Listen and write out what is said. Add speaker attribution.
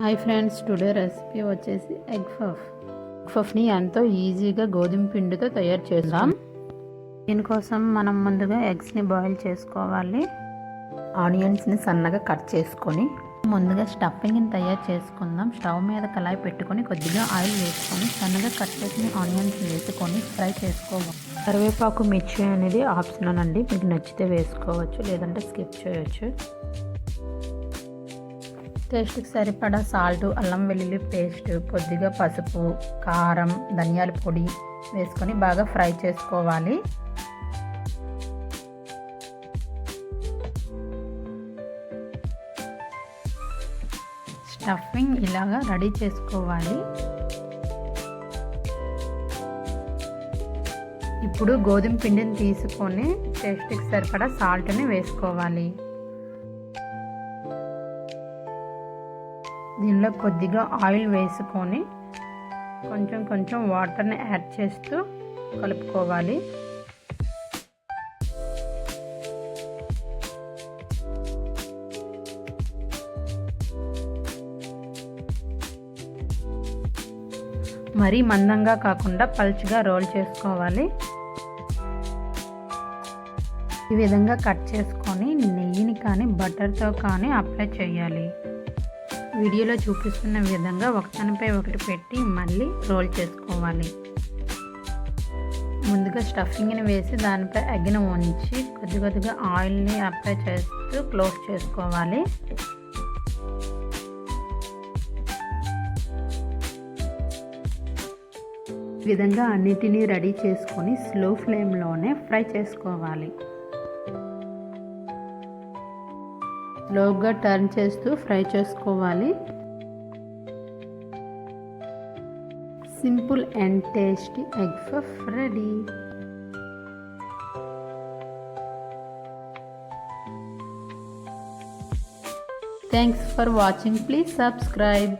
Speaker 1: Hi friends today recipe వచ్చేసి egg puff egg పఫ్ని ఎంతో ఈజీగా గోధుమ పిండితో తయారు చేద్దాం దీనికోసం మనం ముందుగా ఎగ్స్ని బాయిల్ చేసుకోవాలి. ఆనియన్స్ని సన్నగా కట్ చేసుకొని ముందుగా స్టఫింగ్ని తయారు చేసుకుందాం. స్టవ్ మీద కళాయి పెట్టుకొని కొద్దిగా ఆయిల్ వేసుకొని సన్నగా కట్ చేసిన ఆనియన్స్ వేసుకొని ఫ్రై చేసుకోవాలి. కరివేపాకు మిర్చి అనేది ఆప్షనల్ అండి. మీకు నచ్చితే వేసుకోవచ్చు లేదంటే స్కిప్ చేయొచ్చు. టేస్ట్కి సరిపడా సాల్ట్ అల్లం వెల్లుల్లి పేస్ట్ కొద్దిగా పసుపు కారం ధనియాల పొడి వేసుకొని బాగా ఫ్రై చేసుకోవాలి. స్టఫింగ్ ఇలాగా రెడీ చేసుకోవాలి. ఇప్పుడు గోధుమ పిండిని తీసుకొని టేస్ట్కి సరిపడా సాల్ట్ని వేసుకోవాలి. దీనిలో కొద్దిగా ఆయిల్ వేసుకొని కొంచెం కొంచెం వాటర్ని యాడ్ చేస్తూ కలుపుకోవాలి. మరీ మందంగా కాకుండా పల్చగా రోల్ చేసుకోవాలి. ఈ విధంగా కట్ చేసుకొని నెయ్యిని కానీ బటర్తో కానీ అప్లై చేయాలి. వీడియోలో చూపిస్తున్న విధంగా ఒకదానిపై ఒకటి పెట్టి మళ్ళీ రోల్ చేసుకోవాలి. ముందుగా స్టఫింగ్ని వేసి దానిపై ఎగ్గిన ఉంచి కొద్ది కొద్దిగా ఆయిల్ని అప్లై చేస్తూ క్లోజ్ చేసుకోవాలి. విధంగా అన్నిటినీ రెడీ చేసుకొని స్లో ఫ్లేమ్లోనే ఫ్రై చేసుకోవాలి. లోగా టర్న్ చేస్తూ ఫ్రై చేసుకోవాలి. Simple and tasty egg puff ready. Thanks for watching. Please subscribe.